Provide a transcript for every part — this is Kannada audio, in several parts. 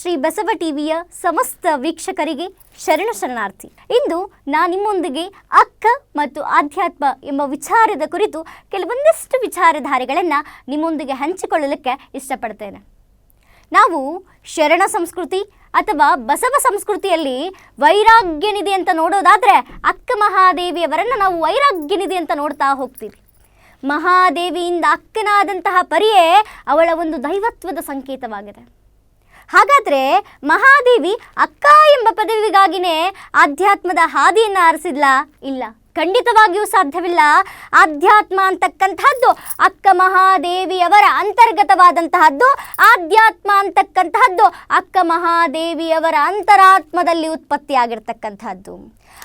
ಶ್ರೀ ಬಸವ ಟಿವಿಯ ಸಮಸ್ತ ವೀಕ್ಷಕರಿಗೆ ಶರಣ ಶರಣಾರ್ಥಿ. ಇಂದು ನಾನು ನಿಮ್ಮೊಂದಿಗೆ ಅಕ್ಕ ಮತ್ತು ಆಧ್ಯಾತ್ಮ ಎಂಬ ವಿಚಾರದ ಕುರಿತು ಕೆಲವೊಂದಿಷ್ಟು ವಿಚಾರಧಾರೆಗಳನ್ನು ನಿಮ್ಮೊಂದಿಗೆ ಹಂಚಿಕೊಳ್ಳಲಿಕ್ಕೆ ಇಷ್ಟಪಡ್ತೇನೆ. ನಾವು ಶರಣ ಸಂಸ್ಕೃತಿ ಅಥವಾ ಬಸವ ಸಂಸ್ಕೃತಿಯಲ್ಲಿ ವೈರಾಗ್ಯನಿದೆ ಅಂತ ನೋಡೋದಾದರೆ ಅಕ್ಕ ಮಹಾದೇವಿಯವರನ್ನು ನಾವು ವೈರಾಗ್ಯನಿದೆ ಅಂತ ನೋಡ್ತಾ ಹೋಗ್ತೀವಿ. ಮಹಾದೇವಿಯಿಂದ ಅಕ್ಕನಾದಂತಹ ಪರಿಯೇ ಅವಳ ಒಂದು ದೈವತ್ವದ ಸಂಕೇತವಾಗಿದೆ. ಹಾಗಾದ್ರೆ ಮಹಾದೇವಿ ಅಕ್ಕ ಎಂಬ ಪದವಿಗಾಗಿನೇ ಆಧ್ಯಾತ್ಮದ ಹಾದಿಯನ್ನು ಆರಿಸಿದ್ಲ? ಇಲ್ಲ, ಖಂಡಿತವಾಗಿಯೂ ಸಾಧ್ಯವಿಲ್ಲ. ಆಧ್ಯಾತ್ಮ ಅಂತಕ್ಕಂತಹದ್ದು ಅಕ್ಕ ಮಹಾದೇವಿಯವರ ಅಂತರ್ಗತವಾದಂತಹದ್ದು, ಆಧ್ಯಾತ್ಮ ಅಂತಕ್ಕಂತಹದ್ದು ಅಕ್ಕ ಮಹಾದೇವಿಯವರ ಅಂತರಾತ್ಮದಲ್ಲಿ ಉತ್ಪತ್ತಿಯಾಗಿರ್ತಕ್ಕಂತಹದ್ದು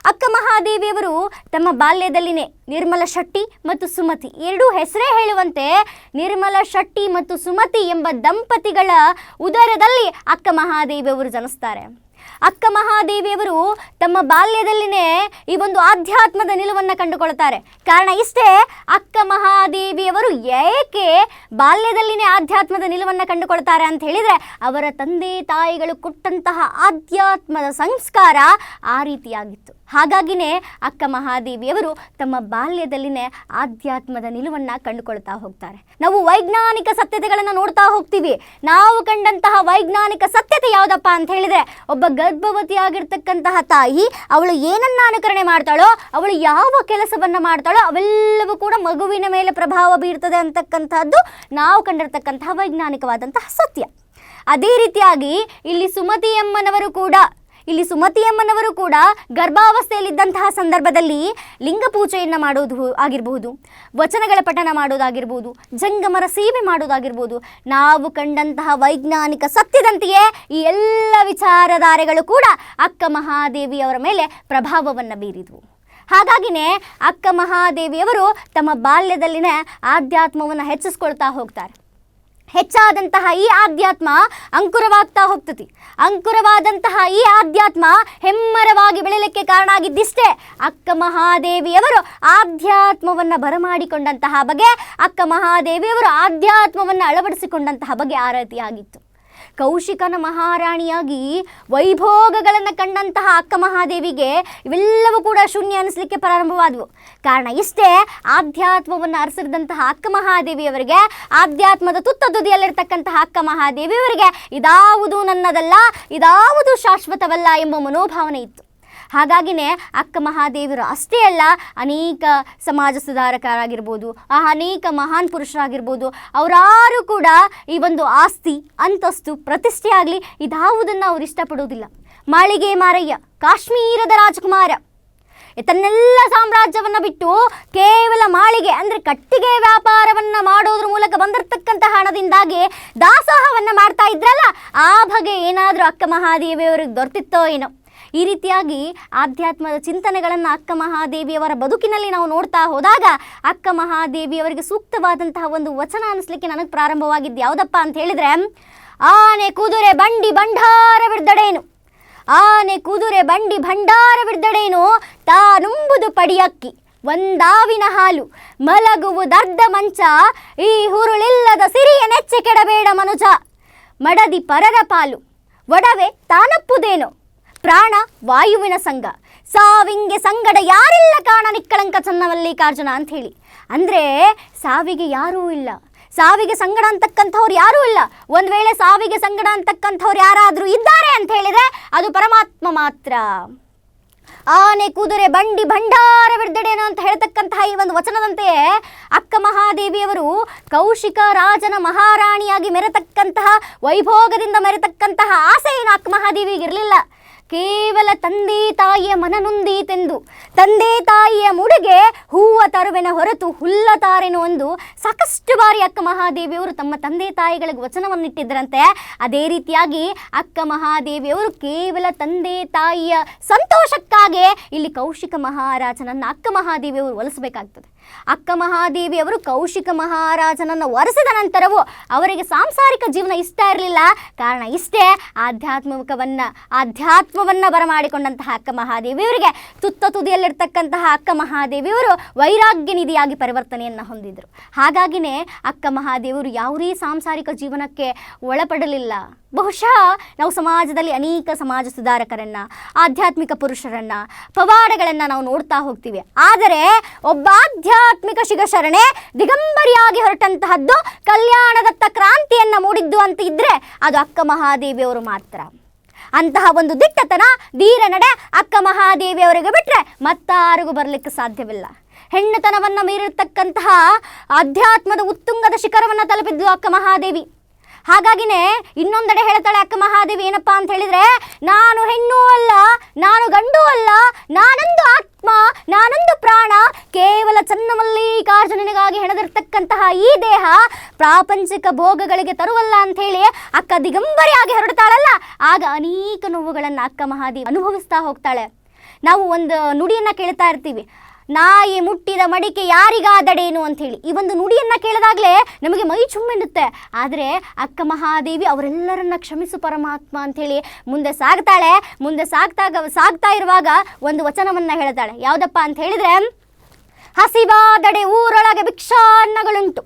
ಅಕ್ಕ ಮಹಾದೇವಿಯವರು ತಮ್ಮ ಬಾಲ್ಯದಲ್ಲಿನೇ ನಿರ್ಮಲ ಶೆಟ್ಟಿ ಮತ್ತು ಸುಮತಿ ಎರಡೂ ಹೆಸರೇ ಹೇಳುವಂತೆ ನಿರ್ಮಲ ಶೆಟ್ಟಿ ಮತ್ತು ಸುಮತಿ ಎಂಬ ದಂಪತಿಗಳ ಉದರದಲ್ಲಿ ಅಕ್ಕ ಮಹಾದೇವಿಯವರು ಜನಿಸ್ತಾರೆ. ಅಕ್ಕ ಮಹಾದೇವಿಯವರು ತಮ್ಮ ಬಾಲ್ಯದಲ್ಲಿನೇ ಈ ಒಂದು ಆಧ್ಯಾತ್ಮದ ನಿಲುವನ್ನು ಕಂಡುಕೊಳ್ತಾರೆ ಕಾರಣ ಇಷ್ಟೇ, ಅಕ್ಕ ಮಹಾದೇವಿಯವರು ಏಕೆ ಬಾಲ್ಯದಲ್ಲಿನೇ ಆಧ್ಯಾತ್ಮದ ನಿಲುವನ್ನು ಕಂಡುಕೊಳ್ತಾರೆ ಅಂತ ಹೇಳಿದರೆ, ಅವರ ತಂದೆ ತಾಯಿಗಳು ಕೊಟ್ಟಂತಹ ಆಧ್ಯಾತ್ಮದ ಸಂಸ್ಕಾರ ಆ ರೀತಿಯಾಗಿತ್ತು. ಹಾಗಾಗಿನೇ ಅಕ್ಕ ಮಹಾದೇವಿಯವರು ತಮ್ಮ ಬಾಲ್ಯದಲ್ಲಿನೇ ಆಧ್ಯಾತ್ಮದ ನಿಲುವನ್ನು ಕಂಡುಕೊಳ್ತಾ ಹೋಗ್ತಾರೆ. ನಾವು ವೈಜ್ಞಾನಿಕ ಸತ್ಯತೆಗಳನ್ನು ನೋಡ್ತಾ ಹೋಗ್ತೀವಿ. ನಾವು ಕಂಡಂತಹ ವೈಜ್ಞಾನಿಕ ಸತ್ಯತೆ ಯಾವುದಪ್ಪ ಅಂತ ಹೇಳಿದ್ರೆ ಒಬ್ಬ ಗರ್ಭವತಿಯಾಗಿರ್ತಕ್ಕಂತಹ ತಾಯಿ ಅವಳು ಏನನ್ನ ಅನುಕರಣೆ ಮಾಡ್ತಾಳೋ, ಅವಳು ಯಾವ ಕೆಲಸವನ್ನ ಮಾಡ್ತಾಳೋ ಅವೆಲ್ಲವೂ ಕೂಡ ಮಗುವಿನ ಮೇಲೆ ಪ್ರಭಾವ ಬೀರ್ತದೆ ಅಂತಕ್ಕಂಥದ್ದು ನಾವು ಕಂಡಿರ್ತಕ್ಕಂತಹ ವೈಜ್ಞಾನಿಕವಾದಂತಹ ಸತ್ಯ. ಅದೇ ರೀತಿಯಾಗಿ ಇಲ್ಲಿ ಸುಮತಿ ಎಮ್ಮನವರು ಕೂಡ ಇಲ್ಲಿ ಸುಮತಿ ಅಮ್ಮನವರು ಕೂಡ ಗರ್ಭಾವಸ್ಥೆಯಲ್ಲಿದ್ದಂತಹ ಸಂದರ್ಭದಲ್ಲಿ ಲಿಂಗ ಪೂಜೆಯನ್ನು ಮಾಡೋದು ಆಗಿರಬಹುದು, ವಚನಗಳ ಪಠನ ಮಾಡೋದಾಗಿರ್ಬೋದು, ಜಂಗಮರ ಸೇವೆ ಮಾಡೋದಾಗಿರ್ಬೋದು, ನಾವು ಕಂಡಂತಹ ವೈಜ್ಞಾನಿಕ ಸತ್ಯದಂತೆಯೇ ಈ ಎಲ್ಲ ವಿಚಾರಧಾರೆಗಳು ಕೂಡ ಅಕ್ಕ ಮಹಾದೇವಿಯವರ ಮೇಲೆ ಪ್ರಭಾವವನ್ನು ಬೀರಿದವು. ಹಾಗಾಗಿನೇ ಅಕ್ಕ ಮಹಾದೇವಿಯವರು ತಮ್ಮ ಬಾಲ್ಯದಲ್ಲಿನ ಆಧ್ಯಾತ್ಮವನ್ನು ಹೆಚ್ಚಿಸ್ಕೊಳ್ತಾ ಹೋಗ್ತಾರೆ. ಹೆಚ್ಚಾದಂತಹ ಈ ಆಧ್ಯಾತ್ಮ ಅಂಕುರವಾಗ್ತಾ ಹೋಗ್ತತಿ ಅಂಕುರವಾದಂತಹ ಈ ಆಧ್ಯಾತ್ಮ ಹೆಮ್ಮರವಾಗಿ ಬೆಳೆಯಲಿಕ್ಕೆ ಕಾರಣ ಆಗಿದ್ದಿಷ್ಟೇ. ಅಕ್ಕ ಮಹಾದೇವಿಯವರು ಆಧ್ಯಾತ್ಮವನ್ನು ಬರಮಾಡಿಕೊಂಡಂತಹ ಬಗೆ, ಅಕ್ಕ ಮಹಾದೇವಿಯವರು ಆಧ್ಯಾತ್ಮವನ್ನು ಅಳವಡಿಸಿಕೊಂಡಂತಹ ಬಗೆ ಆ ರೀತಿಯಾಗಿತ್ತು ಕೌಶಿಕನ ಮಹಾರಾಣಿಯಾಗಿ ವೈಭೋಗಗಳನ್ನು ಕಂಡಂತಹ ಅಕ್ಕ ಮಹಾದೇವಿಗೆ ಇವೆಲ್ಲವೂ ಕೂಡ ಶೂನ್ಯ ಅನಿಸ್ಲಿಕ್ಕೆ ಪ್ರಾರಂಭವಾದವು. ಕಾರಣ ಇಷ್ಟೇ, ಆಧ್ಯಾತ್ಮವನ್ನು ಅರಸಿದಂತಹ ಅಕ್ಕ ಮಹಾದೇವಿಯವರಿಗೆ, ಆಧ್ಯಾತ್ಮದ ತುತ್ತ ತುದಿಯಲ್ಲಿರ್ತಕ್ಕಂತಹ ಅಕ್ಕ ಮಹಾದೇವಿಯವರಿಗೆ ಇದಾವುದು ನನ್ನದಲ್ಲ, ಇದಾವುದು ಶಾಶ್ವತವಲ್ಲ ಎಂಬ ಮನೋಭಾವನೆ ಇತ್ತು. ಹಾಗಾಗಿನೇ ಅಕ್ಕ ಮಹಾದೇವರು ಅಷ್ಟೇ ಅಲ್ಲ, ಅನೇಕ ಸಮಾಜ ಸುಧಾರಕರಾಗಿರ್ಬೋದು, ಆ ಅನೇಕ ಮಹಾನ್ ಪುರುಷರಾಗಿರ್ಬೋದು, ಅವರಾರು ಕೂಡ ಈ ಒಂದು ಆಸ್ತಿ, ಅಂತಸ್ತು, ಪ್ರತಿಷ್ಠೆ ಆಗಲಿ ಇದಾವುದನ್ನು ಅವರು ಇಷ್ಟಪಡೋದಿಲ್ಲ. ಮಾಳಿಗೆ ಮಾರಯ್ಯ, ಕಾಶ್ಮೀರದ ರಾಜಕುಮಾರ. ತನ್ನೆಲ್ಲ ಸಾಮ್ರಾಜ್ಯವನ್ನು ಬಿಟ್ಟು ಕೇವಲ ಮಾಳಿಗೆ, ಅಂದರೆ ಕಟ್ಟಿಗೆ ವ್ಯಾಪಾರವನ್ನು ಮಾಡೋದ್ರ ಮೂಲಕ ಬಂದಿರತಕ್ಕಂತಹ ಹಣದಿಂದಾಗಿ ದಾಸೋಹವನ್ನು ಮಾಡ್ತಾ ಇದ್ರಲ್ಲ, ಆ ಬಗೆ ಏನಾದರೂ ಅಕ್ಕ ಮಹಾದೇವಿಯವರಿಗೆ ದೊರೆತಿತ್ತೋ ಏನೋ. ಈ ರೀತಿಯಾಗಿ ಆಧ್ಯಾತ್ಮದ ಚಿಂತನೆಗಳನ್ನು ಅಕ್ಕ ಮಹಾದೇವಿಯವರ ಬದುಕಿನಲ್ಲಿ ನಾವು ನೋಡ್ತಾ ಹೋದಾಗ ಅಕ್ಕ ಮಹಾದೇವಿಯವರಿಗೆ ಸೂಕ್ತವಾದಂತಹ ಒಂದು ವಚನ ಅನಿಸ್ಲಿಕ್ಕೆ ನನಗೆ ಪ್ರಾರಂಭವಾಗಿದ್ದು ಯಾವುದಪ್ಪ ಅಂತ ಹೇಳಿದ್ರೆ, ಆನೆ ಕುದುರೆ ಬಂಡಿ ಭಂಡಾರವಿಡ್ದಡೇನು ಆನೆ ಕುದುರೆ ಬಂಡಿ ಭಂಡಾರವಿಡ್ದಡೇನು ತಾನುಂಬುದು ಪಡಿಯಕ್ಕಿ, ಒಂದಾವಿನ ಹಾಲು. ಮಲಗುವುದರ್ಧ ಮಂಚ, ಈ ಹುರುಳಿಲ್ಲದ ಸಿರಿಯ ನೆಚ್ಚೆ ಕೆಡಬೇಡ ಮನುಜ. ಮಡದಿ ಪರರ ಪಾಲು. ಒಡವೆ ತಾನಪ್ಪುದೇನು. ಪ್ರಾಣ ವಾಯುವಿನ ಸಂಘ. ಸಾವಿಂಗೆ ಸಂಗಡ ಯಾರಿಲ್ಲ ಕಾಣ ನಿಕ್ಕಳಂಕ ಚನ್ನಮಲ್ಲಿಕಾರ್ಜುನ ಅಂತ ಹೇಳಿ ಅಂದರೆ ಸಾವಿಗೆ ಯಾರೂ ಇಲ್ಲ. ಸಾವಿಗೆ ಸಂಗಡ ಅಂತಕ್ಕಂಥವ್ರು ಯಾರೂ ಇಲ್ಲ. ಒಂದು ವೇಳೆ ಸಾವಿಗೆ ಸಂಗಡ ಅಂತಕ್ಕಂಥವ್ರು ಯಾರಾದರೂ ಇದ್ದಾರೆ ಅಂತ ಹೇಳಿದರೆ ಅದು ಪರಮಾತ್ಮ ಮಾತ್ರ. ಆನೆ, ಕುದುರೆ, ಬಂಡಿ ಭಂಡಾರವಿಡ್ದಡೇನು ಅಂತ ಹೇಳ್ತಕ್ಕಂತಹ ಈ ಒಂದು ವಚನದಂತೆಯೇ ಅಕ್ಕ ಮಹಾದೇವಿಯವರು ಕೌಶಿಕ ರಾಜನ ಮಹಾರಾಣಿಯಾಗಿ ಮೆರೆತಕ್ಕಂತಹ, ವೈಭೋಗದಿಂದ ಮೆರೆತಕ್ಕಂತಹ ಆಸೆ ಏನು ಅಕ್ಕ ಮಹಾದೇವಿಗೆ ಇರಲಿಲ್ಲ. ಕೇವಲ ತಂದೆ ತಾಯಿಯ ಮನನೊಂದೀತೆಂದು. ತಂದೆ ತಾಯಿಯ ಮುಡಿಗೆ ಹೂವ ತರುವೆನ ಹೊರತು ಹುಲ್ಲ ತಾರೆನೋ ಒಂದು ಸಾಕಷ್ಟು ಬಾರಿ ಅಕ್ಕ ಮಹಾದೇವಿಯವರು ತಮ್ಮ ತಂದೆ ತಾಯಿಗಳಿಗೆ ವಚನವನ್ನಿಟ್ಟಿದ್ದರಂತೆ. ಅದೇ ರೀತಿಯಾಗಿ ಅಕ್ಕ ಮಹಾದೇವಿಯವರು ಕೇವಲ ತಂದೆ ತಾಯಿಯ ಸಂತೋಷಕ್ಕಾಗಿ ಇಲ್ಲಿ ಕೌಶಿಕ ಮಹಾರಾಜನನ್ನು ಅಕ್ಕ ಮಹಾದೇವಿಯವರು ಒಲಿಸಬೇಕಾಗ್ತದೆ. ಅಕ್ಕ ಮಹಾದೇವಿಯವರು ಕೌಶಿಕ ಮಹಾರಾಜನನ್ನು ಒರೆಸಿದ ನಂತರವೂ ಅವರಿಗೆ ಸಾಂಸಾರಿಕ ಜೀವನ ಇಷ್ಟ ಇರಲಿಲ್ಲ. ಕಾರಣ ಇಷ್ಟೇ, ಆಧ್ಯಾತ್ಮಿಕವನ್ನ ಆಧ್ಯಾತ್ಮವನ್ನ ಬರಮಾಡಿಕೊಂಡಂತಹ ಅಕ್ಕ ಮಹಾದೇವಿ ಇವರಿಗೆ ತುತ್ತ ತುದಿಯಲ್ಲಿರ್ತಕ್ಕಂತಹ ಅಕ್ಕ ಮಹಾದೇವಿಯವರು ವೈರಾಗ್ಯ ನಿಧಿಯಾಗಿ ಪರಿವರ್ತನೆಯನ್ನು ಹೊಂದಿದ್ರು. ಹಾಗಾಗಿನೇ ಅಕ್ಕ ಮಹಾದೇವರು ಯಾವುದೇ ಸಾಂಸಾರಿಕ ಜೀವನಕ್ಕೆ ಒಳಪಡಲಿಲ್ಲ. ಬಹುಶಃ ನಾವು ಸಮಾಜದಲ್ಲಿ ಅನೇಕ ಸಮಾಜ ಸುಧಾರಕರನ್ನ, ಆಧ್ಯಾತ್ಮಿಕ ಪುರುಷರನ್ನ, ಪವಾಡಗಳನ್ನು ನಾವು ನೋಡ್ತಾ ಹೋಗ್ತೀವಿ. ಆದರೆ ಒಬ್ಬ ಆಧ್ಯಾತ್ಮಿಕ ಶಿಗಶರಣೆ ದಿಗಂಬರಿಯಾಗಿ ಹೊರಟಂತಹದ್ದು ಕಲ್ಯಾಣದತ್ತ ಕ್ರಾಂತಿಯನ್ನು ಮೂಡಿದ್ದು ಅಂತ ಇದ್ದರೆ ಅದು ಅಕ್ಕ ಮಹಾದೇವಿಯವರು ಮಾತ್ರ. ಅಂತಹ ಒಂದು ದಿಟ್ಟತನ ವೀರ ನಡೆ ಅಕ್ಕ ಮಹಾದೇವಿಯವರಿಗೆ ಬಿಟ್ಟರೆ ಮತ್ತಾರಿಗೂ ಬರಲಿಕ್ಕೆ ಸಾಧ್ಯವಿಲ್ಲ. ಹೆಣ್ಣುತನವನ್ನು ಮೀರಿರ್ತಕ್ಕಂತಹ ಅಧ್ಯಾತ್ಮದ ಉತ್ತುಂಗದ ಶಿಖರವನ್ನು ತಲುಪಿದ್ದು ಅಕ್ಕ ಮಹಾದೇವಿ. ಹಾಗಾಗಿನೇ ಇನ್ನೊಂದೆಡೆ ಹೇಳ್ತಾಳೆ, ಅಕ್ಕ ಮಹಾದೇವಿ, ಏನಪ್ಪ ಅಂತ ಹೇಳಿದ್ರೆ, ನಾನು ಹೆಣ್ಣು ಅಲ್ಲ, ನಾನು ಗಂಡು ಅಲ್ಲ, ನಾನೊಂದು ಆತ್ಮ, ನಾನೊಂದು ಪ್ರಾಣ, ಕೇವಲ ಚನ್ನಮಲ್ಲಿಕಾರ್ಜುನನಿಗಾಗಿ ಹೆಣದಿರ್ತಕ್ಕಂತಹ ಈ ದೇಹ ಪ್ರಾಪಂಚಿಕ ಭೋಗಗಳಿಗೆ ತರುವಲ್ಲ ಅಂತ ಹೇಳಿ ಅಕ್ಕ ದಿಗಂಬರಿಯಾಗಿ ಹೊರಡ್ತಾಳಲ್ಲ. ಆಗ ಅನೇಕ ನೋವುಗಳನ್ನು ಅಕ್ಕ ಮಹಾದೇವಿ ಅನುಭವಿಸ್ತಾ ಹೋಗ್ತಾಳೆ. ನಾವು ಒಂದು ನುಡಿಯನ್ನು ಕೇಳ್ತಾ ಇರ್ತೀವಿ. ನಾಯಿ ಮುಟ್ಟಿದ ಮಡಿಕೆ ಯಾರಿಗಾದಡೇನು ಅಂಥೇಳಿ. ಈ ಒಂದು ನುಡಿಯನ್ನು ಕೇಳಿದಾಗಲೇ ನಮಗೆ ಮೈ ಚುಮ್ಮೆನ್ನುತ್ತೆ ಆದರೆ ಅಕ್ಕ ಮಹಾದೇವಿ ಅವರೆಲ್ಲರನ್ನ ಕ್ಷಮಿಸು ಪರಮಾತ್ಮ ಅಂಥೇಳಿ ಮುಂದೆ ಸಾಗ್ತಾಳೆ. ಮುಂದೆ ಸಾಗ್ತಾಗ, ಸಾಗ್ತಾ ಇರುವಾಗ ಒಂದು ವಚನವನ್ನು ಹೇಳ್ತಾಳೆ. ಯಾವುದಪ್ಪ ಅಂತ ಹೇಳಿದರೆ ಹಸಿವಾದಡೆ ಊರೊಳಗೆ ಭಿಕ್ಷಾನ್ನಗಳುಂಟು.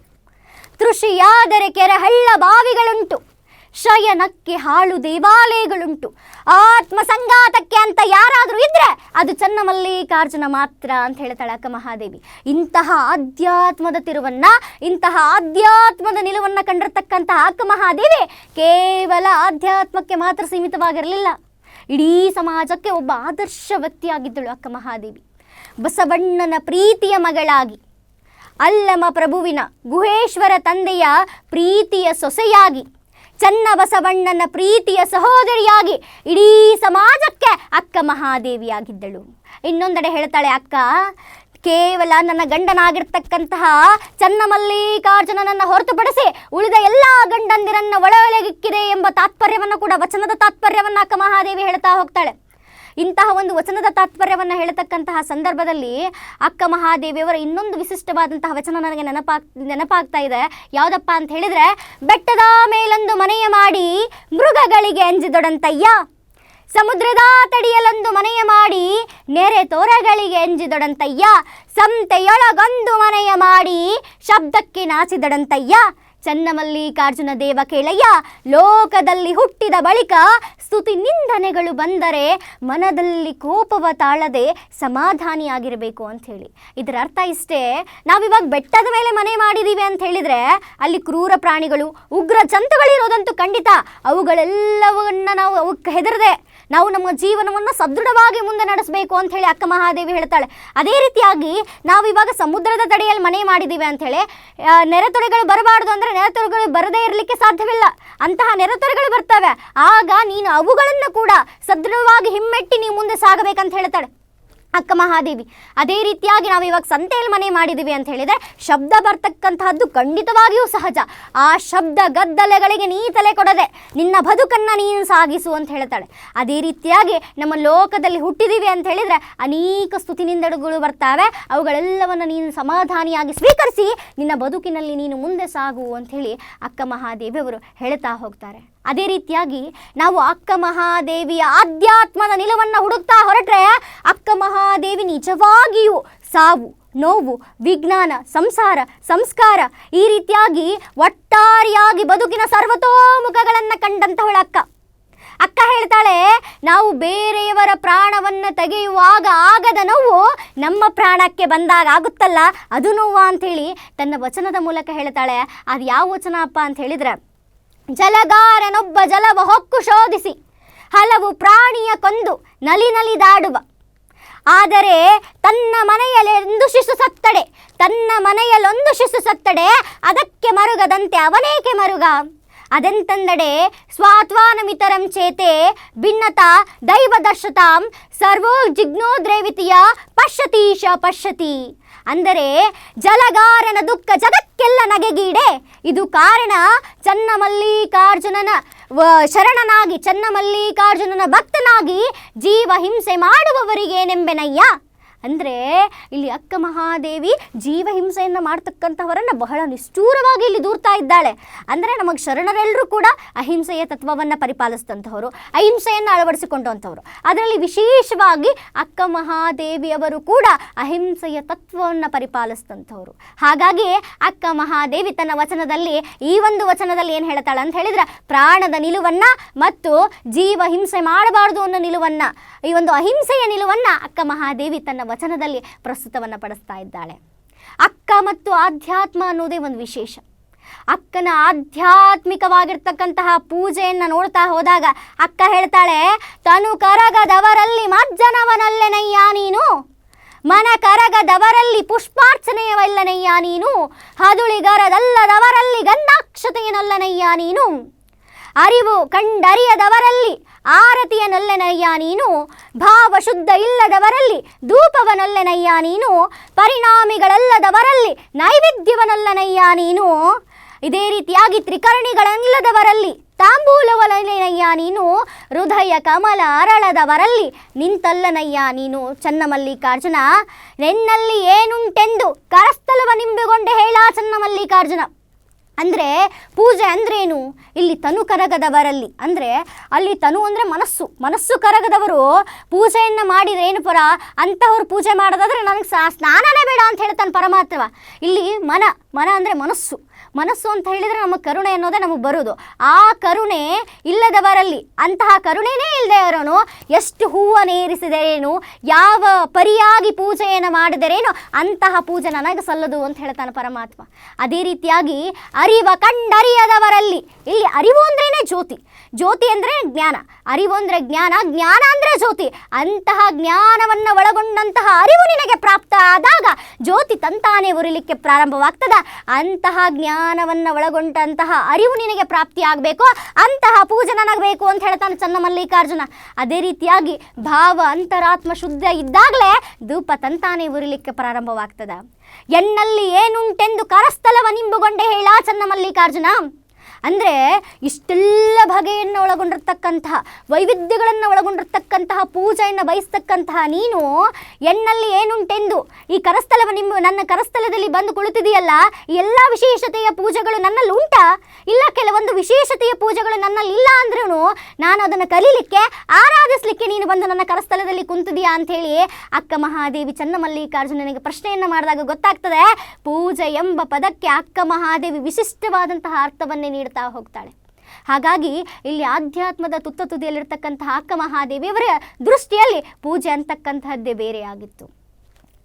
ತೃಷಿಯಾದರೆ ಕೆರೆ ಹಳ್ಳ ಬಾವಿಗಳುಂಟು. ಶಯನಕ್ಕೆ ಹಾಳು ದೇವಾಲಯಗಳುಂಟು. ಆತ್ಮ ಸಂಘಾತಕ್ಕೆ ಅಂತ ಯಾರಾದರೂ ಇದ್ರೆ ಅದು ಚನ್ನಮಲ್ಲಿಕಾರ್ಜುನ ಮಾತ್ರ ಅಂತ ಹೇಳ್ತಾಳೆ ಅಕ್ಕ ಮಹಾದೇವಿ. ಇಂತಹ ಆಧ್ಯಾತ್ಮದ ತಿರುವನ್ನ, ಇಂತಹ ಆಧ್ಯಾತ್ಮದ ನಿಲುವನ್ನ ಕಂಡಿರ್ತಕ್ಕಂತಹ ಅಕ್ಕ ಮಹಾದೇವಿ ಕೇವಲ ಆಧ್ಯಾತ್ಮಕ್ಕೆ ಮಾತ್ರ ಸೀಮಿತವಾಗಿರಲಿಲ್ಲ. ಇಡೀ ಸಮಾಜಕ್ಕೆ ಒಬ್ಬ ಆದರ್ಶ ವ್ಯಕ್ತಿಯಾಗಿದ್ದಳು ಅಕ್ಕ ಮಹಾದೇವಿ. ಬಸವಣ್ಣನ ಪ್ರೀತಿಯ ಮಗಳಾಗಿ, ಅಲ್ಲಮ ಪ್ರಭುವಿನ ಗುಹೇಶ್ವರ ತಂದೆಯ ಪ್ರೀತಿಯ ಸೊಸೆಯಾಗಿ ಚನ್ನ ಬಸವಣ್ಣನ ಪ್ರೀತಿಯ ಸಹೋದರಿಯಾಗಿ ಇಡೀ ಸಮಾಜಕ್ಕೆ ಅಕ್ಕ ಮಹಾದೇವಿಯಾಗಿದ್ದಳು. ಇನ್ನೊಂದೆಡೆ ಹೇಳ್ತಾಳೆ, ಅಕ್ಕ, ಕೇವಲ ನನ್ನ ಗಂಡನಾಗಿರ್ತಕ್ಕಂತಹ ಚನ್ನಮಲ್ಲಿಕಾರ್ಜುನನನ್ನು ಹೊರತುಪಡಿಸಿ ಉಳಿದ ಎಲ್ಲ ಗಂಡಂದಿರನ್ನ ಒಳಗೊಳಗಿಕ್ಕಿದೆ ಎಂಬ ತಾತ್ಪರ್ಯವನ್ನು ಕೂಡ ವಚನದ ತಾತ್ಪರ್ಯವನ್ನು ಅಕ್ಕ ಮಹಾದೇವಿ ಹೇಳ್ತಾ ಹೋಗ್ತಾಳೆ. ಇಂತಹ ಒಂದು ವಚನದ ತಾತ್ಪರ್ಯವನ್ನು ಹೇಳತಕ್ಕಂತಹ ಸಂದರ್ಭದಲ್ಲಿ ಅಕ್ಕ ಮಹಾದೇವಿಯವರ ಇನ್ನೊಂದು ವಿಶಿಷ್ಟವಾದಂತಹ ವಚನ ನನಗೆ ನೆನಪಾಗ್ ನೆನಪಾಗ್ತಾ ಇದೆ. ಯಾವುದಪ್ಪ ಅಂತ ಹೇಳಿದ್ರೆ, ಬೆಟ್ಟದ ಮೇಲೊಂದು ಮನೆಯ ಮಾಡಿ ಮೃಗಗಳಿಗೆ ಅಂಜಿದೊಡಂತಯ್ಯ. ಸಮುದ್ರದ ತಡಿಯಲೊಂದು ಮನೆಯ ಮಾಡಿ ನೆರೆ ತೋರಗಳಿಗೆ ಎಂಜಿದೊಡಂತಯ್ಯ ಸಂತೆಯೊಳಗೊಂದು ಮನೆಯ ಮಾಡಿ ಶಬ್ದಕ್ಕೆ ನಾಚಿದಡಂತಯ್ಯ. ಚನ್ನಮಲ್ಲಿಕಾರ್ಜುನ ದೇವ ಕೇಳಯ್ಯ, ಲೋಕದಲ್ಲಿ ಹುಟ್ಟಿದ ಬಳಿಕ ಸ್ತುತಿ ನಿಂದನೆಗಳು ಬಂದರೆ ಮನದಲ್ಲಿ ಕೋಪವ ತಾಳದೆ ಸಮಾಧಾನಿಯಾಗಿರಬೇಕು ಅಂತ ಹೇಳಿ. ಇದರ ಅರ್ಥ ಇಷ್ಟೇ, ನಾವಿವಾಗ ಬೆಟ್ಟದ ಮೇಲೆ ಮನೆ ಮಾಡಿದ್ದೀವಿ ಅಂತ ಹೇಳಿದ್ರೆ ಅಲ್ಲಿ ಕ್ರೂರ ಪ್ರಾಣಿಗಳು, ಉಗ್ರ ಜಂತುಗಳಿರೋದಂತೂ ಖಂಡಿತ, ಅವುಗಳೆಲ್ಲವನ್ನ ನಾವು ಅವಕ್ಕೆ ಹೆದರದೆ ನಾವು ನಮ್ಮ ಜೀವನವನ್ನು ಸದೃಢವಾಗಿ ಮುಂದೆ ನಡೆಸಬೇಕು ಅಂತ ಹೇಳಿ ಅಕ್ಕ ಮಹಾದೇವಿ ಹೇಳ್ತಾಳೆ. ಅದೇ ರೀತಿಯಾಗಿ ನಾವು ಇವಾಗ ಸಮುದ್ರದ ತಡೆಯಲ್ಲಿ ಮನೆ ಮಾಡಿದ್ದೀವಿ ಅಂತ ಹೇಳಿ ನೆರೆತೊರೆಗಳು ಬರಬಾರ್ದು ಅಂದರೆ ನೆರೆತೊರೆಗಳು ಬರದೇ ಇರಲಿಕ್ಕೆ ಸಾಧ್ಯವಿಲ್ಲ. ಅಂತಹ ನೆರೆತೊರೆಗಳು ಬರ್ತವೆ. ಆಗ ನೀನು ಅವುಗಳನ್ನು ಕೂಡ ಸದೃಢವಾಗಿ ಹಿಮ್ಮೆಟ್ಟಿ ನೀವು ಮುಂದೆ ಸಾಗಬೇಕಂತ ಹೇಳ್ತಾಳೆ. ಅಕ್ಕ ಮಹಾದೇವಿ. ಅದೇ ರೀತಿಯಾಗಿ ನಾವು ಇವಾಗ ಸಂತೆಯಲ್ಲಿ ಮನೆ ಮಾಡಿದ್ದೀವಿ ಅಂತ ಹೇಳಿದರೆ ಶಬ್ದ ಬರ್ತಕ್ಕಂತಹದ್ದು ಖಂಡಿತವಾಗಿಯೂ ಸಹಜ. ಆ ಶಬ್ದ ಗದ್ದಲೆಗಳಿಗೆ ನೀ ತಲೆ ಕೊಡದೆ ನಿನ್ನ ಬದುಕನ್ನು ನೀನು ಸಾಗಿಸು ಅಂತ ಹೇಳ್ತಾಳೆ. ಅದೇ ರೀತಿಯಾಗಿ ನಮ್ಮ ಲೋಕದಲ್ಲಿ ಹುಟ್ಟಿದ್ದೀವಿ ಅಂತ ಹೇಳಿದರೆ ಅನೇಕ ಸ್ತುತಿನಿಂದಡುಗಳು ಬರ್ತಾವೆ. ಅವುಗಳೆಲ್ಲವನ್ನು ನೀನು ಸಮಾಧಾನಿಯಾಗಿ ಸ್ವೀಕರಿಸಿ ನಿನ್ನ ಬದುಕಿನಲ್ಲಿ ನೀನು ಮುಂದೆ ಸಾಗು ಅಂತ ಹೇಳಿ ಅಕ್ಕ ಮಹಾದೇವಿಯವರು ಹೇಳ್ತಾ ಹೋಗ್ತಾರೆ. ಅದೇ ರೀತಿಯಾಗಿ ನಾವು ಅಕ್ಕ ಮಹಾದೇವಿಯ ಆಧ್ಯಾತ್ಮದ ನಿಲುವನ್ನು ಹುಡುಕ್ತಾ ಹೊರಟ್ರೆ ಅಕ್ಕ ಮಹಾದೇವಿ ನಿಜವಾಗಿಯೂ ಸಾವು, ನೋವು, ವಿಜ್ಞಾನ, ಸಂಸಾರ, ಸಂಸ್ಕಾರ ಈ ರೀತಿಯಾಗಿ ಒಟ್ಟಾರೆಯಾಗಿ ಬದುಕಿನ ಸರ್ವತೋಮುಖಗಳನ್ನು ಕಂಡಂತವಳ ಅಕ್ಕ. ಅಕ್ಕ ಹೇಳ್ತಾಳೆ, ನಾವು ಬೇರೆಯವರ ಪ್ರಾಣವನ್ನು ತೆಗೆಯುವಾಗ ಆಗದ ನೋವು ನಮ್ಮ ಪ್ರಾಣಕ್ಕೆ ಬಂದಾಗ ಆಗುತ್ತಲ್ಲ? ಅದು ನೋವಾ ಅಂಥೇಳಿ ತನ್ನ ವಚನದ ಮೂಲಕ ಹೇಳ್ತಾಳೆ ಅದು ಯಾವ ವಚನ ಅಪ್ಪ? ಅಂತ ಹೇಳಿದ್ರೆ ಜಲಗಾರನೊಬ್ಬ ಜಲವ ಹೊಕ್ಕು ಶೋಧಿಸಿ. ಹಲವು ಪ್ರಾಣಿಯ ಕೊಂದು ನಲಿ ನಲಿದಾಡುವ ಆದರೆ ತನ್ನ ಮನೆಯಲ್ಲೊಂದು ಶಿಶು ಸತ್ತಡೆ. ತನ್ನ ಮನೆಯಲ್ಲೊಂದು ಶಿಶು ಸತ್ತಡೆ. ಅದಕ್ಕೆ ಮರುಗದಂತೆ ಅವನೇಕೆ ಮರುಗ? ಅದೆಂತಂದಡೆ? ಸ್ವಾತ್ವಾನಮಿತರಂ ಚೇತೆ ಭಿನ್ನತ ದೈವದರ್ಶತಾಂ ಸರ್ವೋ ಜಿಗ್ನೋದ್ರೇವಿತಿಯ ಪಶ್ಯತೀಶ ಪಶ್ಯತಿ. ಅಂದರೆ ಜಲಗಾರನ ದುಃಖ ಜಗಕ್ಕೆಲ್ಲ ನಗೆಗೀಡೆ. ಇದು ಕಾರಣ ಚನ್ನಮಲ್ಲಿಕಾರ್ಜುನನ ಶರಣನಾಗಿ ಚನ್ನಮಲ್ಲಿಕಾರ್ಜುನನ ಭಕ್ತನಾಗಿ ಜೀವ ಹಿಂಸೆ ಮಾಡುವವರಿಗೇನೆಂಬೆನಯ್ಯ. ಅಂದರೆ ಇಲ್ಲಿ ಅಕ್ಕ ಮಹಾದೇವಿ ಜೀವಹಿಂಸೆಯನ್ನು ಮಾಡ್ತಕ್ಕಂಥವರನ್ನು ಬಹಳ ನಿಷ್ಠೂರವಾಗಿ ಇಲ್ಲಿ ದೂರ್ತಾ ಇದ್ದಾಳೆ. ಅಂದರೆ ನಮಗೆ ಶರಣರೆಲ್ಲರೂ ಕೂಡ ಅಹಿಂಸೆಯ ತತ್ವವನ್ನು ಪರಿಪಾಲಿಸಿದಂಥವರು ಅಹಿಂಸೆಯನ್ನು ಅಳವಡಿಸಿಕೊಂಡಂಥವರು ಅದರಲ್ಲಿ ವಿಶೇಷವಾಗಿ ಅಕ್ಕ ಮಹಾದೇವಿಯವರು ಕೂಡ ಅಹಿಂಸೆಯ ತತ್ವವನ್ನು ಪರಿಪಾಲಿಸಿದಂಥವರು ಹಾಗಾಗಿ ಅಕ್ಕ ಮಹಾದೇವಿ ತನ್ನ ವಚನದಲ್ಲಿ, ಈ ಒಂದು ವಚನದಲ್ಲಿ ಏನು ಹೇಳ್ತಾಳೆ ಅಂತ ಹೇಳಿದ್ರೆ, ಪ್ರಾಣದ ನಿಲುವನ್ನು ಮತ್ತು ಜೀವ ಹಿಂಸೆ ಮಾಡಬಾರದು ಅನ್ನೋ ನಿಲುವನ್ನು, ಈ ಒಂದು ಅಹಿಂಸೆಯ ನಿಲುವನ್ನು ಅಕ್ಕ ಮಹಾದೇವಿ ತನ್ನ ವಚನದಲ್ಲಿ ಪ್ರಸ್ತುತವನ್ನು ಪಡಿಸ್ತಾ ಇದ್ದಾಳೆ. ಅಕ್ಕ ಮತ್ತು ಆಧ್ಯಾತ್ಮ ಅನ್ನೋದೇ ಒಂದು ವಿಶೇಷ. ಅಕ್ಕನ ಆಧ್ಯಾತ್ಮಿಕವಾಗಿರ್ತಕ್ಕಂತಹ ಪೂಜೆಯನ್ನು ನೋಡ್ತಾ ಹೋದಾಗ ಅಕ್ಕ ಹೇಳ್ತಾಳೆ, ತನು ಕರಗದವರಲ್ಲಿ ಮಜ್ಜನವನಲ್ಲೆನಯ್ಯ ನೀನು? ಮನ ಕರಗದವರಲ್ಲಿ ಪುಷ್ಪಾರ್ಚನೆಯವಲ್ಲನಯ್ಯ ನೀನು? ಹದುಳಿಗರದಲ್ಲದವರಲ್ಲಿ ಗಂಧಾಕ್ಷತೆಯನಲ್ಲನಯ್ಯ ನೀನು? ಅರಿವು ಕಂಡರಿಯದವರಲ್ಲಿ ಆರತಿಯನೊಲ್ಲೆನಯ್ಯ ನೀನು ಭಾವ ಶುದ್ಧ ಇಲ್ಲದವರಲ್ಲಿ ಧೂಪವನಲ್ಲೆನಯ್ಯ ನೀನು, ಪರಿಣಾಮಿಗಳಲ್ಲದವರಲ್ಲಿ ನೈವೇದ್ಯವನಲ್ಲನಯ್ಯ ನೀನು. ಇದೇ ರೀತಿಯಾಗಿ ತ್ರಿಕರ್ಣಿಗಳಲ್ಲದವರಲ್ಲಿ ತಾಂಬೂಲವಲನಯ್ಯ ನೀನು, ಹೃದಯ ಕಮಲ ಅರಳದವರಲ್ಲಿ ನಿಂತಲ್ಲನಯ್ಯ ನೀನು. ಚನ್ನಮಲ್ಲಿಕಾರ್ಜುನ, ನೆನ್ನಲ್ಲಿ ಏನುಂಟೆಂದು ಕರಸ್ಥಲವ ನಿಂಬೆಗೊಂಡೆ ಹೇಳ ಚನ್ನಮಲ್ಲಿಕಾರ್ಜುನ. ಅಂದರೆ ಪೂಜೆ ಅಂದ್ರೇನು? ಇಲ್ಲಿ ತನು ಕರಗದವರಲ್ಲಿ. ಅಂದರೆ ಅಲ್ಲಿ ತನು ಅಂದರೆ ಮನಸ್ಸು. ಮನಸ್ಸು ಕರಗದವರು ಪೂಜೆಯನ್ನು ಮಾಡಿದರೆ ಏನು ಪರ? ಅಂಥವ್ರು ಪೂಜೆ ಮಾಡೋದಾದ್ರೆ ನನಗೆ ಸ್ನಾನನೇ ಬೇಡ ಅಂತ ಹೇಳ್ತಾನೆ ಪರಮಾತ್ಮ. ಇಲ್ಲಿ ಮನ ಮನ ಅಂದರೆ ಮನಸ್ಸು. ಮನಸ್ಸು ಅಂತ ಹೇಳಿದರೆ ನಮ್ಮ ಕರುಣೆ ಅನ್ನೋದೇ ನಮಗೆ ಬರೋದು. ಆ ಕರುಣೆ ಇಲ್ಲದವರಲ್ಲಿ, ಅಂತಹ ಕರುಣೆನೇ ಇಲ್ಲದೆ ಇರೋನು, ಎಷ್ಟು ಹೂವನ್ನು ನೇರಿಸಿದರೇನು, ಯಾವ ಪರಿಯಾಗಿ ಪೂಜೆಯನ್ನು ಮಾಡಿದರೇನು, ಅಂತಹ ಪೂಜೆ ನನಗೆ ಸಲ್ಲದು ಅಂತ ಹೇಳ್ತಾನೆ ಪರಮಾತ್ಮ. ಅದೇ ರೀತಿಯಾಗಿ, ಅರಿವ ಕಂಡರಿಯದವರಲ್ಲಿ, ಇಲ್ಲಿ ಅರಿವು ಅಂದ್ರೇ ಜ್ಯೋತಿ. ಜ್ಯೋತಿ ಅಂದರೆ ಜ್ಞಾನ, ಅರಿವು ಅಂದರೆ ಜ್ಞಾನ ಜ್ಞಾನ ಅಂದರೆ ಜ್ಯೋತಿ. ಅಂತಹ ಜ್ಞಾನವನ್ನು ಒಳಗೊಂಡಂತಹ ಅರಿವು ನಿನಗೆ ಪ್ರಾಪ್ತ ಆದಾಗ ಜ್ಯೋತಿ ತಂತಾನೇ ಉರಿಲಿಕ್ಕೆ ಪ್ರಾರಂಭವಾಗ್ತದ. ಅಂತಹ ಜ್ಞಾನವನ್ನು ಒಳಗೊಂಡಂತಹ ಅರಿವು ನಿನಗೆ ಪ್ರಾಪ್ತಿ ಆಗಬೇಕು. ಅಂತಹ ಪೂಜೆ ನನಗೆ ಬೇಕು ಅಂತ ಹೇಳ್ತಾನೆ ಚನ್ನಮಲ್ಲಿಕಾರ್ಜುನ ಅದೇ ರೀತಿಯಾಗಿ ಭಾವ ಅಂತರಾತ್ಮ ಶುದ್ಧ ಇದ್ದಾಗಲೇ ಧೂಪ ತಂತಾನೇ ಉರಿಲಿಕ್ಕೆ ಪ್ರಾರಂಭವಾಗ್ತದ. ಎನ್ನಲ್ಲಿ ಏನುಂಟೆಂದು ಕರಸ್ಥಲವ ನಿಂಬುಗೊಂಡೆ ಹೇಳ ಚನ್ನಮಲ್ಲಿಕಾರ್ಜುನ ಅಂದರೆ ಇಷ್ಟೆಲ್ಲ ಬಗೆಯನ್ನು ಒಳಗೊಂಡಿರ್ತಕ್ಕಂತಹ, ವೈವಿಧ್ಯಗಳನ್ನು ಒಳಗೊಂಡಿರ್ತಕ್ಕಂತಹ, ಪೂಜೆಯನ್ನು ಬಯಸ್ತಕ್ಕಂತಹ ನೀನು ಎನ್ನಲ್ಲಿ ಏನುಂಟೆಂದು? ಈ ಕರಸ್ಥಲವ ನಿಮ್ಮ, ನನ್ನ ಕರಸ್ಥಲದಲ್ಲಿ ಬಂದು ಕುಳಿತಿದೆಯಲ್ಲ ಎಲ್ಲ ವಿಶೇಷತೆಯ ಪೂಜೆಗಳು ನನ್ನಲ್ಲಿ ಉಂಟಾ? ಇಲ್ಲ ಕೆಲವೊಂದು ವಿಶೇಷತೆಯ ಪೂಜೆಗಳು ನನ್ನಲ್ಲಿ ಇಲ್ಲ ಅಂದ್ರೂ ನಾನು ಅದನ್ನು ಕಲೀಲಿಕ್ಕೆ, ಆರಾಧಿಸ್ಲಿಕ್ಕೆ ನೀನು ಬಂದು ನನ್ನ ಕರಸ್ಥಲದಲ್ಲಿ ಕುಂತಿದೀಯಾ ಅಂಥೇಳಿ ಅಕ್ಕ ಮಹಾದೇವಿ ಚನ್ನಮಲ್ಲಿಕಾರ್ಜುನನಿಗೆ ಪ್ರಶ್ನೆಯನ್ನು ಮಾಡಿದಾಗ ಗೊತ್ತಾಗ್ತದೆ. ಪೂಜೆ ಎಂಬ ಪದಕ್ಕೆ ಅಕ್ಕ ಮಹಾದೇವಿ ವಿಶಿಷ್ಟವಾದಂತಹ ಅರ್ಥವನ್ನೇ ನೀಡ್ತಾ ಹೋಗ್ತಾಳೆ. ಹಾಗಾಗಿ ಇಲ್ಲಿ ಆಧ್ಯಾತ್ಮದ ತುತ್ತ ತುದಿಯಲ್ಲಿರ್ತಕ್ಕಂತಹ ಅಕ್ಕ ಮಹಾದೇವಿಯವರ ದೃಷ್ಟಿಯಲ್ಲಿ ಪೂಜೆ ಅಂತಕ್ಕಂತಹದ್ದೇ ಬೇರೆಯಾಗಿತ್ತು.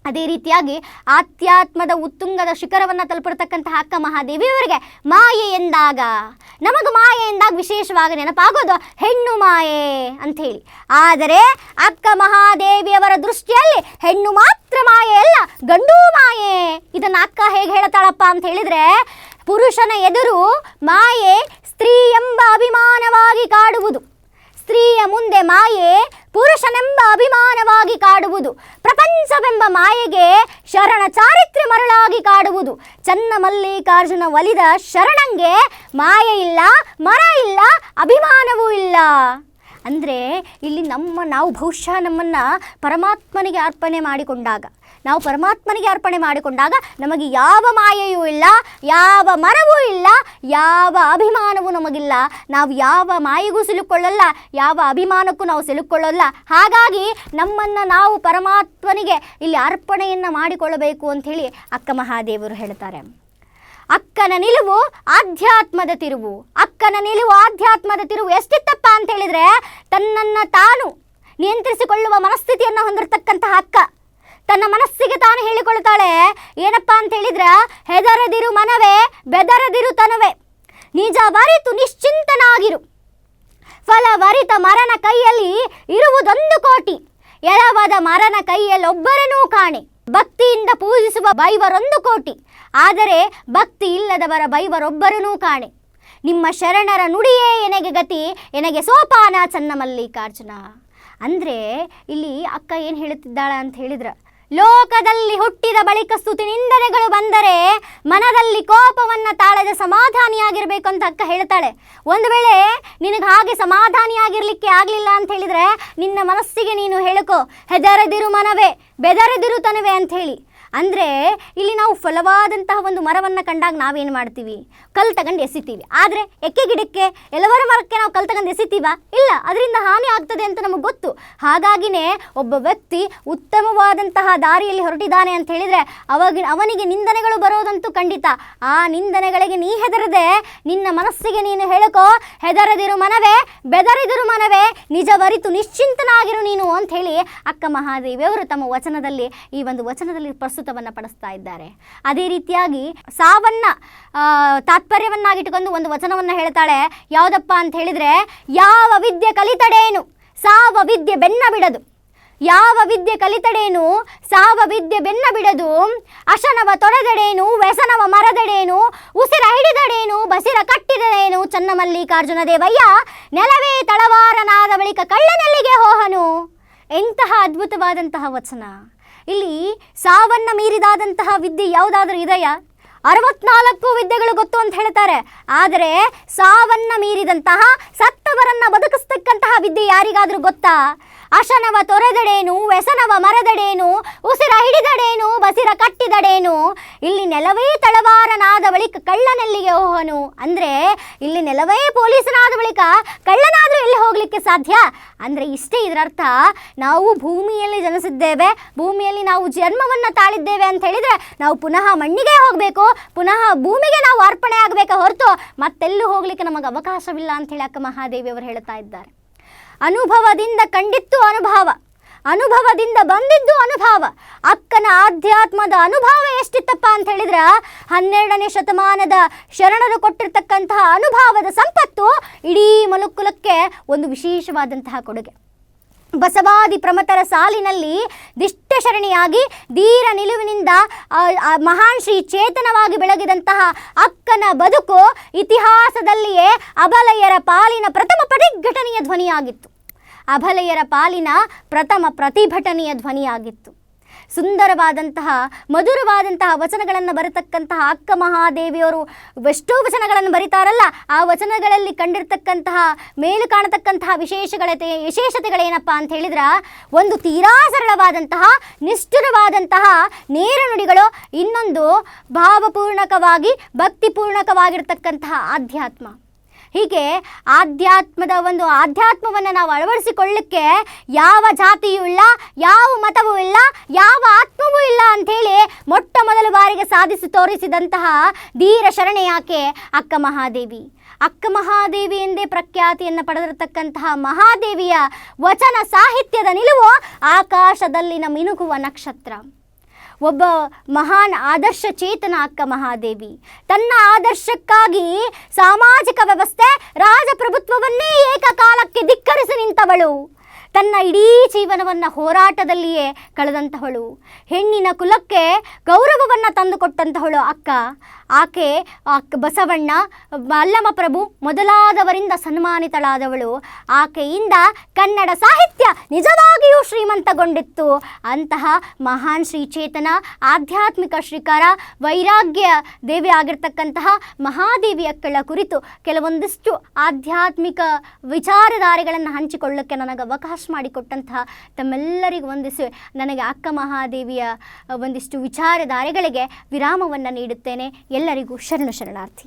ಅದೇ ರೀತಿಯಾಗಿ ಆಧ್ಯಾತ್ಮದ ಉತ್ತುಂಗದ ಶಿಖರವನ್ನು ತಲುಪಿರ್ತಕ್ಕಂತಹ ಅಕ್ಕ ಮಹಾದೇವಿಯವರಿಗೆ ಮಾಯೆ ಎಂದಾಗ, ನಮಗೆ ಮಾಯೆ ಎಂದಾಗ ವಿಶೇಷವಾಗಿ ನೆನಪಾಗೋದು ಹೆಣ್ಣು ಮಾಯೆ ಅಂಥೇಳಿ ಆದರೆ ಅಕ್ಕ ಮಹಾದೇವಿಯವರ ದೃಷ್ಟಿಯಲ್ಲಿ ಹೆಣ್ಣು ಮಾತ್ರ ಮಾಯೆ ಅಲ್ಲ, ಗಂಡು ಮಾಯೆ. ಇದನ್ನು ಅಕ್ಕ ಹೇಗೆ ಹೇಳ್ತಾಳಪ್ಪ ಅಂತ ಹೇಳಿದರೆ, ಪುರುಷನ ಎದುರು ಮಾಯೆ ಸ್ತ್ರೀ ಎಂಬ ಅಭಿಮಾನವಾಗಿ ಕಾಡುವುದು. ಸ್ತ್ರೀಯ ಮುಂದೆ ಮಾಯೆ ಪುರುಷನೆಂಬ ಅಭಿಮಾನವಾಗಿ ಕಾಡುವುದು. ಪ್ರಪಂಚವೆಂಬ ಮಾಯೆಗೆ ಶರಣ ಚಾರಿತ್ರ್ಯ ಮರಳಾಗಿ ಕಾಡುವುದು. ಚನ್ನ ಮಲ್ಲಿಕಾರ್ಜುನ ಒಲಿದ ಶರಣಂಗೆ ಮಾಯೆ ಇಲ್ಲ, ಮರ ಇಲ್ಲ, ಅಭಿಮಾನವೂ ಇಲ್ಲ. ಅಂದರೆ ಇಲ್ಲಿ ನಮ್ಮ ನಾವು ಬಹುಶಃ ನಮ್ಮನ್ನು ಪರಮಾತ್ಮನಿಗೆ ಅರ್ಪಣೆ ಮಾಡಿಕೊಂಡಾಗ ನಾವು ಪರಮಾತ್ಮನಿಗೆ ಅರ್ಪಣೆ ಮಾಡಿಕೊಂಡಾಗ ನಮಗೆ ಯಾವ ಮಾಯೆಯೂ ಇಲ್ಲ, ಯಾವ ಮರವೂ ಇಲ್ಲ, ಯಾವ ಅಭಿಮಾನವೂ ನಮಗಿಲ್ಲ. ನಾವು ಯಾವ ಮಾಯೆಗೂ ಸಿಲುಕೊಳ್ಳಲ್ಲ, ಯಾವ ಅಭಿಮಾನಕ್ಕೂ ನಾವು ಸಿಲುಕೊಳ್ಳಲ್ಲ. ಹಾಗಾಗಿ ನಮ್ಮನ್ನು ನಾವು ಪರಮಾತ್ಮನಿಗೆ ಇಲ್ಲಿ ಅರ್ಪಣೆಯನ್ನು ಮಾಡಿಕೊಳ್ಳಬೇಕು ಅಂಥೇಳಿ ಅಕ್ಕ ಮಹಾದೇವರು ಹೇಳ್ತಾರೆ. ಅಕ್ಕನ ನಿಲುವು ಆಧ್ಯಾತ್ಮದ ತಿರುವು. ಅಕ್ಕನ ನಿಲುವು ಆಧ್ಯಾತ್ಮದ ತಿರುವು ಎಷ್ಟಿತ್ತಪ್ಪ ಅಂತ ಹೇಳಿದ್ರೆ ತನ್ನನ್ನು ತಾನು ನಿಯಂತ್ರಿಸಿಕೊಳ್ಳುವ ಮನಸ್ಥಿತಿಯನ್ನು ಹೊಂದಿರತಕ್ಕಂತಹ ಅಕ್ಕ. ತನ್ನ ಮನಸ್ಸಿಗೆ ತಾನು ಹೇಳಿಕೊಳ್ತಾಳೆ ಏನಪ್ಪ ಅಂತ ಹೇಳಿದ್ರ, ಹೆದರದಿರು ಮನವೇ, ಬೆದರದಿರು ತನವೇ. ನಿಜ ಬರಿತು ನಿಶ್ಚಿಂತನಾಗಿರು. ಫಲವರಿತ ಮರನ ಕೈಯಲ್ಲಿ ಇರುವುದೊಂದು ಕೋಟಿ. ಎಳವದ ಮರನ ಕೈಯಲ್ಲಿ ಒಬ್ಬರನೂ ಕಾಣೆ. ಭಕ್ತಿಯಿಂದ ಪೂಜಿಸುವ ಬೈವರೊಂದು ಕೋಟಿ. ಆದರೆ ಭಕ್ತಿ ಇಲ್ಲದವರ ಬೈವರೊಬ್ಬರನೂ ಕಾಣೆ. ನಿಮ್ಮ ಶರಣರ ನುಡಿಯೇ ಎನಗೆ ಗತಿ, ಎನಗೆ ಸೋಪಾನ ಚನ್ನ ಮಲ್ಲಿಕಾರ್ಜುನ ಅಂದರೆ ಇಲ್ಲಿ ಅಕ್ಕ ಏನು ಹೇಳುತ್ತಿದ್ದಾಳೆ ಅಂತ ಹೇಳಿದ್ರೆ ಲೋಕದಲ್ಲಿ ಹುಟ್ಟಿದ ಬಳಿಕ ಸ್ತುತಿ ನಿಂದನೆಗಳು ಬಂದರೆ ಮನದಲ್ಲಿ ಕೋಪವನ್ನ ತಾಳದೆ ಸಮಾಧಾನಿಯಾಗಿರ್ಬೇಕು ಅಂತ ಅಕ್ಕ ಹೇಳ್ತಾಳೆ. ಒಂದು ವೇಳೆ ನಿನಗೆ ಹಾಗೆ ಸಮಾಧಾನಿಯಾಗಿರ್ಲಿಕ್ಕೆ ಆಗಲಿಲ್ಲ ಅಂತ ಹೇಳಿದ್ರೆ ನಿನ್ನ ಮನಸ್ಸಿಗೆ ನೀನು ಹೇಳ್ಕೋ, ಹೆದರದಿರು ಮನವೇ, ಬೆದರದಿರು ತನವೇ ಅಂತ ಹೇಳಿ. ಅಂದರೆ ಇಲ್ಲಿ ನಾವು ಫಲವಾದಂತಹ ಒಂದು ಮರವನ್ನು ಕಂಡಾಗ ನಾವೇನು ಮಾಡ್ತೀವಿ? ಕಲ್ಲು ತಗೊಂಡು ಎಸಿತೀವಿ. ಆದರೆ ಎಕ್ಕೆ ಗಿಡಕ್ಕೆ ಎಲ್ಲವರ ಮರಕ್ಕೆ ನಾವು ಕಲ್ಲು ತಗೊಂಡು ಎಸಿತೀವ? ಇಲ್ಲ, ಅದರಿಂದ ಹಾನಿ ಆಗ್ತದೆ ಅಂತ ನಮಗೆ ಗೊತ್ತು. ಹಾಗಾಗಿನೇ ಒಬ್ಬ ವ್ಯಕ್ತಿ ಉತ್ತಮವಾದಂತಹ ದಾರಿಯಲ್ಲಿ ಹೊರಟಿದ್ದಾನೆ ಅಂತ ಹೇಳಿದರೆ ಅವಾಗ ಅವನಿಗೆ ನಿಂದನೆಗಳು ಬರೋದಂತೂ ಖಂಡಿತ. ಆ ನಿಂದನೆಗಳಿಗೆ ನೀ ಹೆದರದೆ ನಿನ್ನ ಮನಸ್ಸಿಗೆ ನೀನು ಹೇಳಕೋ, ಹೆದರದಿರು ಮನವೇ, ಬೆದರಿದಿರು ಮನವೇ ನಿಜವರಿತು ನಿಶ್ಚಿಂತನಾಗಿರು ನೀನು ಅಂತ ಹೇಳಿ ಅಕ್ಕ ಮಹಾದೇವಿಯವರು ತಮ್ಮ ವಚನದಲ್ಲಿ, ಈ ಒಂದು ವಚನದಲ್ಲಿ ಪ್ರಸ್ತುತವನ್ನು ಪಡಿಸ್ತಾ ಇದ್ದಾರೆ. ಅದೇ ರೀತಿಯಾಗಿ ಸಾವನ್ನ ತಾತ್ಪರ್ಯವನ್ನಾಗಿಟ್ಟುಕೊಂಡು ಒಂದು ವಚನವನ್ನು ಹೇಳ್ತಾಳೆ, ಯಾವುದಪ್ಪ ಅಂತ ಹೇಳಿದರೆ, ಯಾವ ವಿದ್ಯೆ ಕಲಿತಡೇನು, ಸಾವ ವಿದ್ಯೆ ಬೆನ್ನ ಬಿಡದು. ಯಾವ ವಿದ್ಯೆ ಕಲಿತಡೇನು, ಸಾವ ವಿದ್ಯೆ ಬೆನ್ನ ಬಿಡದು. ಅಶನವ ತೊಡೆದಡೇನು, ವ್ಯಸನವ ಮರದಡೇನು, ಉಸಿರ ಹಿಡಿದಡೇನು, ಬಸಿರ ಕಟ್ಟಿದಡೇನು ಚನ್ನಮಲ್ಲಿಕಾರ್ಜುನ ದೇವಯ್ಯ, ನೆಲವೇ ತಳವಾರನಾದ ಬಳಿಕ ಕಳ್ಳನೆಲ್ಲಿಗೆ ಹೋಹನು. ಎಂತಹ ಅದ್ಭುತವಾದಂತಹ ವಚನ. ಇಲ್ಲಿ ಸಾವನ್ನ ಮೀರಿದಾದಂತಹ ವಿದ್ಯೆ ಯಾವುದಾದ್ರೂ ಇದೆಯಾ? ಅರವತ್ನಾಲ್ಕು ವಿದ್ಯೆಗಳು ಗೊತ್ತು ಅಂತ ಹೇಳ್ತಾರೆ. ಆದರೆ ಸಾವನ್ನ ಮೀರಿದಂತಹ ಸತ್ತವರನ್ನ ಬದುಕಿಸ್ತಕ್ಕಂತಹ ವಿದ್ಯೆ ಯಾರಿಗಾದರೂ ಗೊತ್ತಾ? ಅಶನವ ತೊರೆದಡೇನು, ವ್ಯಸನವ ಮರದಡೇನು, ಉಸಿರ ಹಿಡಿದಡೇನು, ಬಸಿರ ಕಟ್ಟಿದಡೇನು? ಇಲ್ಲಿ ನೆಲವೇ ತಳವಾರನಾದ ಬಳಿಕ ಕಳ್ಳನೆಲ್ಲಿಗೆ ಓಹನು ಅಂದ್ರೆ ಇಲ್ಲಿ ನೆಲವೇ ಪೊಲೀಸನಾದ ಬಳಿಕ ಕಳ್ಳನಾದರೂ ಎಲ್ಲಿ ಹೋಗಲಿಕ್ಕೆ ಸಾಧ್ಯ? ಅಂದ್ರೆ ಇಷ್ಟೇ ಇದರರ್ಥ, ನಾವು ಭೂಮಿಯಲ್ಲಿ ಜನಿಸಿದ್ದೇವೆ, ಭೂಮಿಯಲ್ಲಿ ನಾವು ಜನ್ಮವನ್ನ ತಾಳಿದ್ದೇವೆ ಅಂತ ಹೇಳಿದ್ರೆ ನಾವು ಪುನಃ ಮಣ್ಣಿಗೆ ಹೋಗಬೇಕು ಪುನಃ ಭೂಮಿಗೆ ನಾವು ಅರ್ಪಣೆ ಆಗಬೇಕ ಹೊರತು ಮತ್ತೆಲ್ಲೂ ಹೋಗ್ಲಿಕ್ಕೆ ನಮಗೆ ಅವಕಾಶವಿಲ್ಲ ಅಂತ ಹೇಳಿ ಅಕ್ಕ ಮಹಾದೇವಿ ಅವರು ಹೇಳ್ತಾ ಇದ್ದಾರೆ. ಅನುಭವದಿಂದ ಕಂಡಿತ್ತು ಅನುಭವ, ಅನುಭವದಿಂದ ಬಂದಿದ್ದು ಅನುಭವ, ಅಕ್ಕನ ಆಧ್ಯಾತ್ಮದ ಅನುಭವ ಎಷ್ಟಿತ್ತಪ್ಪ ಅಂತ ಹೇಳಿದ್ರೆ ಹನ್ನೆರಡನೇ ಶತಮಾನದ ಶರಣರು ಕೊಟ್ಟಿರ್ತಕ್ಕಂತಹ ಅನುಭವದ ಸಂಪತ್ತು ಇಡೀ ಮನುಕುಲಕ್ಕೆ ಒಂದು ವಿಶೇಷವಾದಂತಹ ಕೊಡುಗೆ. ಬಸವಾದಿ ಪ್ರಮತರ ಸಾಲಿನಲ್ಲಿ ದಿಷ್ಟಶರಣಿಯಾಗಿ ಧೀರ ನಿಲುವಿನಿಂದ ಮಹಾನ್ ಶ್ರೀ ಚೇತನವಾಗಿ ಬೆಳಗಿದಂತಹ ಅಕ್ಕನ ಬದುಕು ಇತಿಹಾಸದಲ್ಲಿಯೇ ಅಬಲಯರ ಪಾಲಿನ ಪ್ರಥಮ ಪ್ರತಿಘಟನೆಯ ಧ್ವನಿಯಾಗಿತ್ತು. ಅಬಲಯರ ಪಾಲಿನ ಪ್ರಥಮ ಪ್ರತಿಭಟನೆಯ ಧ್ವನಿಯಾಗಿತ್ತು. ಸುಂದರವಾದಂತಹ, ಮಧುರವಾದಂತಹ ವಚನಗಳನ್ನು ಬರತಕ್ಕಂತಹ ಅಕ್ಕ ಮಹಾದೇವಿಯವರು ಎಷ್ಟೋ ವಚನಗಳನ್ನು ಬರೀತಾರಲ್ಲ, ಆ ವಚನಗಳಲ್ಲಿ ಕಂಡಿರ್ತಕ್ಕಂತಹ, ಮೇಲು ಕಾಣತಕ್ಕಂತಹ ವಿಶೇಷಗಳತೆ, ವಿಶೇಷತೆಗಳೇನಪ್ಪ ಅಂತ ಹೇಳಿದ್ರೆ, ಒಂದು ತೀರಾ ಸರಳವಾದಂತಹ, ನಿಷ್ಠುರವಾದಂತಹ ನೇರ ನುಡಿಗಳು ಇನ್ನೊಂದು ಭಾವಪೂರ್ಣಕವಾಗಿ, ಭಕ್ತಿಪೂರ್ಣಕವಾಗಿರ್ತಕ್ಕಂತಹ ಆಧ್ಯಾತ್ಮ. ಹೀಗೆ ಆಧ್ಯಾತ್ಮದ ಒಂದು ಆಧ್ಯಾತ್ಮವನ್ನು ನಾವು ಅಳವಡಿಸಿಕೊಳ್ಳಕ್ಕೆ ಯಾವ ಜಾತಿಯೂ ಇಲ್ಲ, ಯಾವ ಮತವೂ ಇಲ್ಲ, ಯಾವ ಆತ್ಮವೂ ಇಲ್ಲ ಅಂಥೇಳಿ ಮೊಟ್ಟ ಮೊದಲ ಬಾರಿಗೆ ಸಾಧಿಸಿ ತೋರಿಸಿದಂತಹ ಧೀರ ಶರಣೆ ಯಾಕೆ ಅಕ್ಕ ಮಹಾದೇವಿ? ಅಕ್ಕ ಮಹಾದೇವಿ ಎಂದೇ ಪ್ರಖ್ಯಾತಿಯನ್ನು ಪಡೆದಿರತಕ್ಕಂತಹ ಮಹಾದೇವಿಯ ವಚನ ಸಾಹಿತ್ಯದ ನಿಲುವು ಆಕಾಶದಲ್ಲಿನ ಮಿನುಗುವ ನಕ್ಷತ್ರ. ಒಬ್ಬ ಮಹಾನ್ ಆದರ್ಶ ಚೇತನ ಅಕ್ಕ ಮಹಾದೇವಿ. ತನ್ನ ಆದರ್ಶಕ್ಕಾಗಿ ಸಾಮಾಜಿಕ ವ್ಯವಸ್ಥೆ, ರಾಜಪ್ರಭುತ್ವವನ್ನೇ ಏಕಕಾಲಕ್ಕೆ ಧಿಕ್ಕರಿಸಿ ನಿಂತವಳು. ತನ್ನ ಇಡೀ ಜೀವನವನ್ನು ಹೋರಾಟದಲ್ಲಿಯೇ ಕಳೆದಂತಹವಳು ಹೆಣ್ಣಿನ ಕುಲಕ್ಕೆ ಗೌರವವನ್ನು ತಂದುಕೊಟ್ಟಂತಹವಳು ಅಕ್ಕ. ಆಕೆ ಬಸವಣ್ಣ ಅಲ್ಲಮ ಪ್ರಭು ಮೊದಲಾದವರಿಂದ ಸನ್ಮಾನಿತಳಾದವಳು. ಆಕೆಯಿಂದ ಕನ್ನಡ ಸಾಹಿತ್ಯ ನಿಜವಾಗಿಯೂ ಶ್ರೀಮಂತಗೊಂಡಿತ್ತು. ಅಂತಹ ಮಹಾನ್ ಶ್ರೀ ಚೇತನ ಆಧ್ಯಾತ್ಮಿಕ ಶ್ರೀಕಾರ, ವೈರಾಗ್ಯ ದೇವಿ ಆಗಿರ್ತಕ್ಕಂತಹ ಮಹಾದೇವಿಯ ಕೆಳ ಕುರಿತು ಕೆಲವೊಂದಿಷ್ಟು ಆಧ್ಯಾತ್ಮಿಕ ವಿಚಾರಧಾರೆಗಳನ್ನು ಹಂಚಿಕೊಳ್ಳಕ್ಕೆ ನನಗೆ ಅವಕಾಶ ಮಾಡಿಕೊಟ್ಟಂತಹ ತಮ್ಮೆಲ್ಲರಿಗೂ ವಂದಿಸಿ ನನಗೆ ಅಕ್ಕ ಮಹಾದೇವಿಯ ಒಂದಿಷ್ಟು ವಿಚಾರಧಾರೆಗಳಿಗೆ ವಿರಾಮವನ್ನು ನೀಡುತ್ತೇನೆ. ಎಲ್ಲರಿಗೂ ಶರಣ ಶರಣಾರ್ಥಿ.